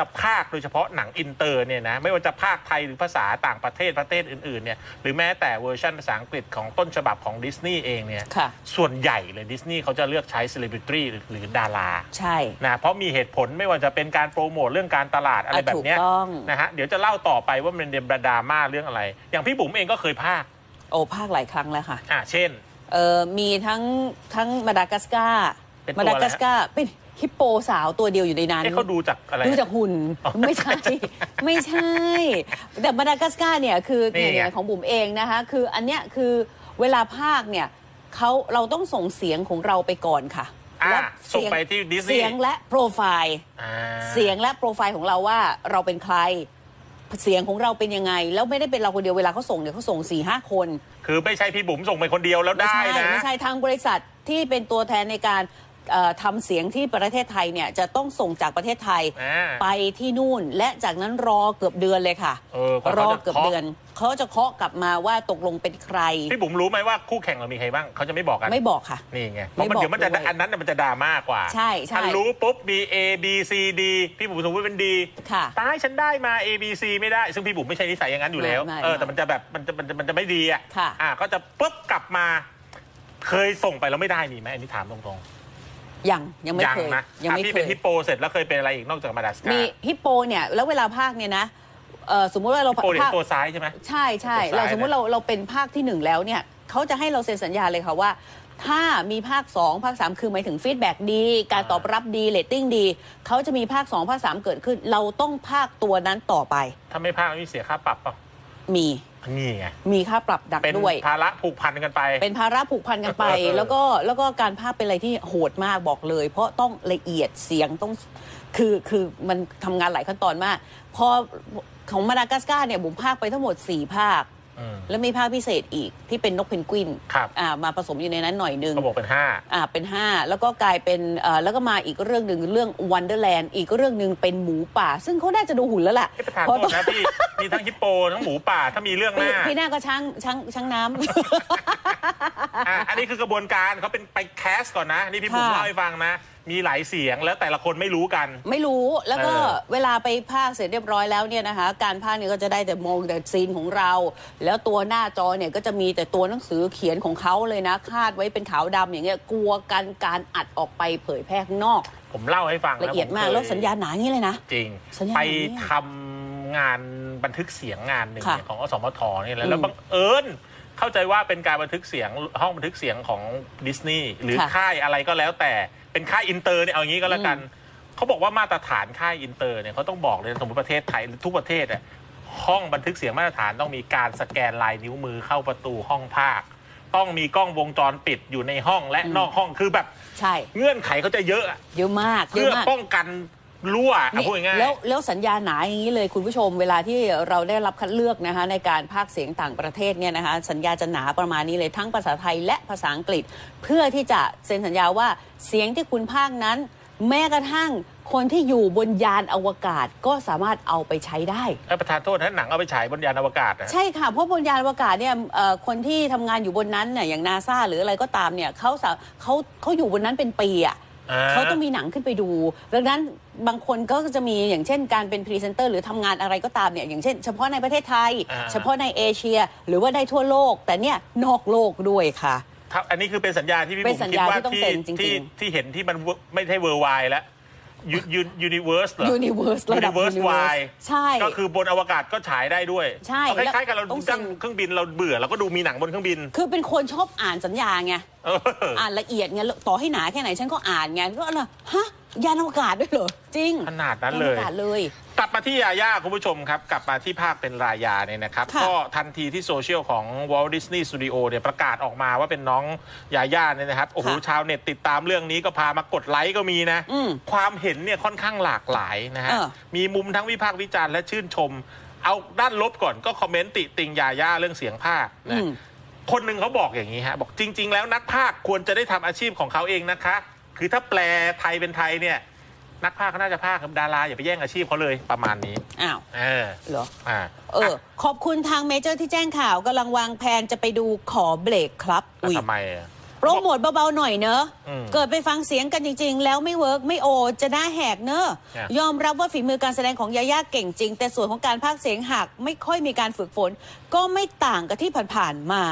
จะภาคโดยเฉพาะหนังอินเตอร์เนี่ยนะไม่ว่าจะภาคไทยหรือภาษาต่างประเทศประเทศอื่นๆเนี่ยหรือแม้แต่เวอร์ชันภาษาอังกฤษของต้นฉบับของดิสนีย์เองเนี่ยค่ะส่วนใหญ่เลยดิสนีย์เขาจะเลือกใช้เซเลบริตี้หรือดาราใช่นะเพราะมีเหตุผลไม่ว่าจะเป็นการโปรโมทเรื่องการตลาดอะไรอะแบบเนี้ยถูกต้องนะฮะเดี๋ยวจะเล่าต่อไปว่ามันเป็นดราม่าเรื่องอะไร อย่างพี่บุ๋มเองก็เคยภาคโอ้ภาคหลายครั้งแล้วค่ะอ่าเช่นเออมีทั้งทั้งมาดากัสการ์ เป็นตัวมาดากัสการ์เป็นฮิปโปสาวตัวเดียวอยู่ในนั้น เอ๊ะเขาดูจากอะไร ดูจากหุ่นอ๋อไม่ใช่ ไม่ใช่ แต่มาดากัสการ์เนี่ยคือนี่เนี่ยไง เนี่ยของบุ๋มเองนะคะ คืออันเนี้ยคือเวลาภาคเนี่ยเขาเราต้องส่งเสียงของเราไปก่อนค่ะอ่าและส่งเสียไปที่ดิสนีเสียงย์และโปรไฟล์ อ่า เสียงและโปรไฟล์ของเราว่าเราเป็นใคร เสียงของเราเป็นยังไง แล้วไม่ได้เป็นเราคนเดียวเวลาเขาส่งเนี่ยเขาส่ง4ี่ห้าคนคือไม่ใช่พี่บุ๋มส่งไปคนเดียวแล้วไม่ได้ใช่นะ ไม่ใช่ทางบริษัทที่เป็นตัวแทนในการ เอ่อทำเสียงที่ประเทศไทยเนี่ยจะต้องส่งจากประเทศไทยอ่าไปที่นู่น และจากนั้นรอเกือบเดือนเลยค่ะ เออกว่าเขารอจะ เกือบเคาะเดือนเขาจะเคาะกลับมาว่าตกลงเป็นใคร พี่บุ๋มรู้ไหมว่าคู่แข่งเรามีใครบ้างเขาจะไม่บอกกัน ไม่บอกค่ะ นี่ไง เพราะมันไม่บอกเดี๋ยวมันจะด้วยอันนั้นน่ะมันจะดราม่ากว่าใช่ใช่ถ้ารู้ปุ๊บมี A B C D พี่บุ๋มสมมติเป็น D ค่ะ ตายฉันได้มา A B C ไม่ได้ ซึ่งพี่บุ๋มไม่ใช่นิสัยอย่างนั้นอยู่แล้ว ไม่ไม่เออ แต่ไม่มันจะแบบมันจะมันจะมันจะไม่ดีอะค่ะ อ่าก็จะปุ๊บกลับมา เคยส่งไปแล้วไม่ได้มีไหมอันนี้ถามตรง ยังยังๆไม่เคยนะยังอะไม่พี่เคเป็นย ฮิปโปเสร็จแล้วเคยเป็นอะไรอีกนอกจากมาดาสการมี์ฮิปโปเนี่ยแล้วเวลาภาคเนี่ยนะเอ่อสมมุติว่าเราฮิปโปเดี๋ยภาควตัวซ้ายใช่ไหม ใช่ใช่ตัวซ้ายเราสมมุตินะเราเราเป็นภาคที่หนึ่งแล้วเนี่ยเขาจะให้เราเซ็นสัญญาเลยค่ะว่า ถ้ามีภาค 2 ภาค 3 คือหมายถึงฟีดแบ็ดี การตอบรับดีเรตติ้งดี เขาจะมีภาค 2 ภาค 3 เกิดขึ้น เราต้องภาคตัวนั้นต่อไปถ้าไม่พลาดมีเสียค่าปรับเปล่ามี นี่ไงมีค่าปรับดักเป็นด้วย ภาระผูกพันกันไป เป็นภาระผูกพันกันไปเออแล้วก็แล้วก็การภาคเป็นอะไรที่โหดมากบอกเลย เพราะต้องละเอียดเสียงต้องคือคือมันทำงานหลายขั้นตอนมาก พอของมาดากัสการ์เนี่ยบุ๋มภาคไปทั้งหมด 4 ภาคอืม แล้วมีภาคพิเศษอีกที่เป็นนกเพนกวินครับอ่ามาผสมอยู่ในนั้นหน่อยนึงเขาบอกเป็นห้าอ่าเป็น5แล้วก็กลายเป็นเอ่อแล้วก็มาอีกเรื่องหนึ่งเรื่อง Wonderland อีกเรื่องหนึ่งเป็นหมูป่า ซึ่งเขาน่าจะดูหุ่นแล้วล่ะให้ประธานเพราะโทษนะพี่ มีทั้งฮิปโปทั้งหมูป่าถ้ามีเรื่องหพี่น้าพี่หน้าก็ช้างช้างช้างน้ำ อะอันนี้คือกระบวนการเขาเป็นไปแคสก่อนนะ นี่พี่ผมค่ะ เล่าให้ฟังนะ มีหลายเสียงแล้วแต่ละคนไม่รู้กัน ไม่รู้แล้วก็เออเวลาไปภาคเสร็จเรียบร้อยแล้วเนี่ยนะคะ การภาคเนี่ยก็จะได้แต่มองแต่ซีนของเรา แล้วตัวหน้าจอเนี่ยก็จะมีแต่ตัวหนังสือเขียนของเขาเลยนะ คาดไว้เป็นขาวดำอย่างเงี้ยกลัวกันการอัดออกไปเผยแพร่ข้างนอก ผมเล่าให้ฟังนละเอียดมากผคแล้วสัญญาหนาอย่างนี้เลยนะ จริง สัญญาไปณนี้อะทำงานบันทึกเสียงงานหนึ่งค่ะเนี่ยของอสมทนี่แหละอืมแล้วบังเอิญเข้าใจว่าเป็นการบันทึกเสียงห้องบันทึกเสียงของดิสนีย์หรือค่ะ ค่ายอะไรก็แล้วแต่ เป็นค่ายอินเตอร์เนี่ยเอางี้ก็แล้วกันเขาบอกว่ามาตรฐานค่ายอินเตอร์เนี่ยเขาต้องบอกเลยสมมติประเทศไทยหรือทุกประเทศอะห้องบันทึกเสียงมาตรฐานต้องมีการสแกนลายนิ้วมือเข้าประตูห้องภาค ต้องมีกล้องวงจรปิดอยู่ในห้องและนอกห้องคือแบบใช่ เงื่อนไขเขาจะเยอะอะเยอะมากเยเพื่อะอมาก ป้องกัน รั่วอะนี่พูดง่ายๆ แล้วแล้วสัญญาหนาอย่างนี้เลยคุณผู้ชม เวลาที่เราได้รับคัดเลือกนะคะในการพากย์เสียงต่างประเทศเนี่ยนะคะสัญญาจะหนาประมาณนี้เลยทั้งภาษาไทยและภาษาอังกฤษ เพื่อที่จะเซ็นสัญญาว่าเสียงที่คุณพากย์นั้น แม้กระทั่งคนที่อยู่บนยานอวกาศก็สามารถเอาไปใช้ได้ เอ้ยประธานโทษถ้าหนังเอาไปฉายบนยานอวกาศนะใช่ค่ะ เพราะบนยานอวกาศเนี่ยเอ่อคนที่ทำงานอยู่บนนั้นเนี่ยอย่างนาซาหรืออะไรก็ตามเนี่ยเขาสาเขาเขาอยู่บนนั้นเป็นปีอะอ่า เขาต้องมีหนังขึ้นไปดู ดังนั้นบางคนก็จะมีอย่างเช่นการเป็นพรีเซนเตอร์หรือทำงานอะไรก็ตามเนี่ยอย่างเช่น เฉพาะในประเทศไทยอ่าเฉพาะในเอเชีย หรือว่าได้ทั่วโลก แต่เนี่ยนอกโลกด้วยค่ะ ครับ อันนี้คือเป็นสัญญาที่พี่เป็บุ๋นมสัญคิดญาว่าที่ต้องที่เซ็นจริงๆที่ที่เห็นที่มันไม่ใช่เวอร์ไวแล้ว ยูนิเวิร์สเหรอ Universe ระดับ Universe Universe Y ใช่ ก็คือบนอวกาศก็ฉายได้ด้วยใช่เอาคล้ายๆกับเราต้องดูเซ็นั่นงเครื่องบินเราเบื่อเราก็ดูมีหนังบนเครื่องบิน คือเป็นคนชอบอ่านสัญญาไงเอออ่านละเอียดไงต่อให้หนาแค่ไหนฉันก็อ่านไงก็อะไรฮะ ยานอวกาศด้วยเหรอ จริงขนาดนั้นเลย ยานอวกาศเลย กลับมาที่ยาย่าคุณผู้ชมครับ กลับมาที่ภาคเป็นรายาเนี่ยนะครับ ค่ะก็ทันทีที่โซเชียลของ Walt Disney Studio เนี่ยประกาศออกมาว่าเป็นน้องยาย่าเนี่ยนะครับโอ้โหค่ะชาวเน็ตติดตามเรื่องนี้ก็พามากดไลค์ก็มีนะ อืมความเห็นเนี่ยค่อนข้างหลากหลายนะฮะ เออ มีมุมทั้งวิพากษ์วิจารณ์และชื่นชม เอาด้านลบก่อนก็คอมเมนต์ติติงยาย่าเรื่องเสียงภาคอืนะ ม คนหนึ่งเขาบอกอย่างนี้ฮะ บอกจริง ๆ แล้วนักภาคควรจะได้ทำอาชีพของเขาเองนะคะ คือถ้าแปลไทยเป็นไทยเนี่ย นักภาคก็น่าจะภาคครับดาราอย่าไปแย่งอาชีพเขาเลยประมาณนี้อ้าวเออเหรออ่าเออ ขอบคุณทางเมเจอร์ที่แจ้งข่าวกำลังวางแผนจะไปดูขอเบรกครับแล้วอุ้ยทำไมอะโปรโมทเบาๆหน่อยเนอะอืมเกิดไปฟังเสียงกันจริง ๆ แล้วไม่เวิร์กไม่โอ จะหน้าแหกเนอะเนี่ยยอมรับว่าฝีมือการแสดงของยาย่าเก่งจริง แต่ส่วนของการพากย์เสียงหากไม่ค่อยมีการฝึกฝน ก็ไม่ต่างกับที่ผ่านๆมา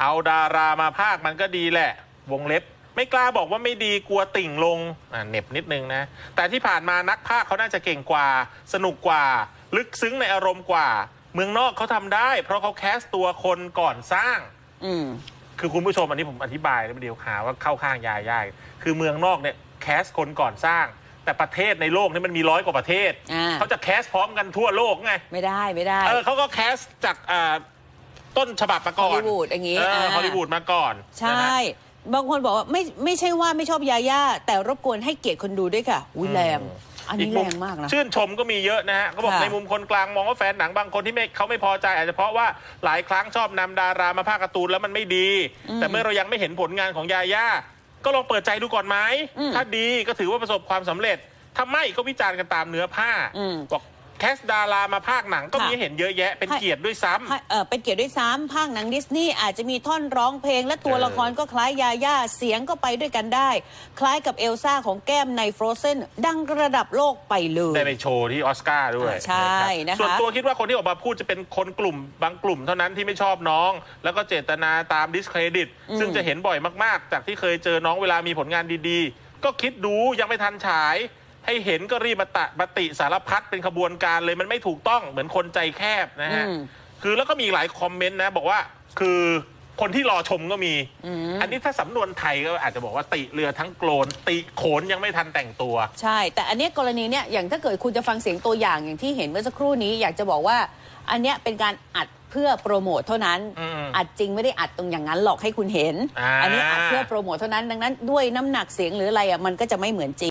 เอาดารามาภาคมันก็ดีแหละ วงเล็บ ไม่กล้าบอกว่าไม่ดีกลัวติ่งลงอะเหน็บนิดนึงนะ แต่ที่ผ่านมานักภาคเขาน่าจะเก่งกว่า สนุกกว่า ลึกซึ้งในอารมณ์กว่า เมืองนอกเขาทำได้ เพราะเขาแคสตัวคนก่อนสร้าง อืมคือคุณผู้ชมอันนี้ผมอธิบายแล้วเดียวหาว่าเข้าข้างยายย่ายคือเมืองนอกเนี่ยแคสคนก่อนสร้าง แต่ประเทศในโลกนี่มันมีร้อยกว่าประเทศอ่าเขาจะแคสพร้อมกันทั่วโลกไงไม่ได้ไม่ได้เออเขาก็แคสจากอ่าต้นฉบับมาก่อนฮอลลีวูดอย่างงี้เอออ่าฮอลลีวูดมาก่อนใช่นะฮะ บางคนบอกว่าไม่ไม่ใช่ว่าไม่ชอบยาย่าแต่รบกวนให้เกียรติคนดูด้วยค่ะ อุ้ยแรง อันนี้แรงมากนะ ชื่นชมก็มีเยอะนะฮะเขาบอกค่ะในมุมคนกลางมองว่าแฟนหนังบางคนที่ไม่เขาไม่พอใจ อาจจะเพราะว่าหลายครั้งชอบนำดารามาภาคการ์ตูนแล้วมันไม่ดีแต่เมื่อเรายังไม่เห็นผลงานของยาย่าก็ลองเปิดใจดูก่อนไหมอืมถ้าดีก็ถือว่าประสบความสำเร็จถ้าไม่ก็วิจารณ์กันตามเนื้อผ้าอืม บอก แคสดารามาภาคหนังก็ค่ะมีให้เห็นเยอะแยะเป็นให้เกียรติด้วยซ้ำให้เออเป็นเกียรติด้วยซ้ำภาคหนังดิสนีย์อาจจะมีท่อนร้องเพลง และตัวเออละครก็คล้ายยาย่าเสียงก็ไปด้วยกันได้ คล้ายกับเอลซ่าของแก้มในฟรอเซนดังระดับโลกไปเลยได้ไปโชว์ที่ออสการ์ด้วยอ่าใช่นะคะส่วนตัวคิดว่าคนที่ออกมาพูดจะเป็นคนกลุ่มบางกลุ่มเท่านั้นที่ไม่ชอบน้อง แล้วก็เจตนาตามดิสเครดิต ซึ่งจะเห็นบ่อยมากๆ จากที่เคยเจอน้องเวลามีผลงานดีๆ ก็คิดดูยังไม่ทันฉาย ให้เห็นก็รีบมาตะมาติสารพัดเป็นขบวนการเลยมันไม่ถูกต้องเหมือนคนใจแคบนะฮะ อืม คือแล้วก็มีหลายคอมเมนต์นะ บอกว่าคือคนที่รอชมก็มี อันนี้ถ้าสำนวนไทยก็อาจจะบอกว่าติเรือทั้งโกลน ติโขนยังไม่ทันแต่งตัว ใช่ แต่อันเนี้ยกรณีเนี้ยอย่างถ้าเกิดคุณจะฟังเสียงตัวอย่างอย่างที่เห็นเมื่อสักครู่นี้ อยากจะบอกว่า อันเนี้ยเป็นการอัดเพื่อโปรโมทเท่านั้นอืมอัดจริงไม่ได้อัดตรงอย่างนั้นหรอกให้คุณเห็นอ่าอันนี้อัดเพื่อโปรโมทเท่านั้นดังนั้นด้วยน้ำหนักเสียงหรืออะไรอะมันก็จะไม่เหมือนจริง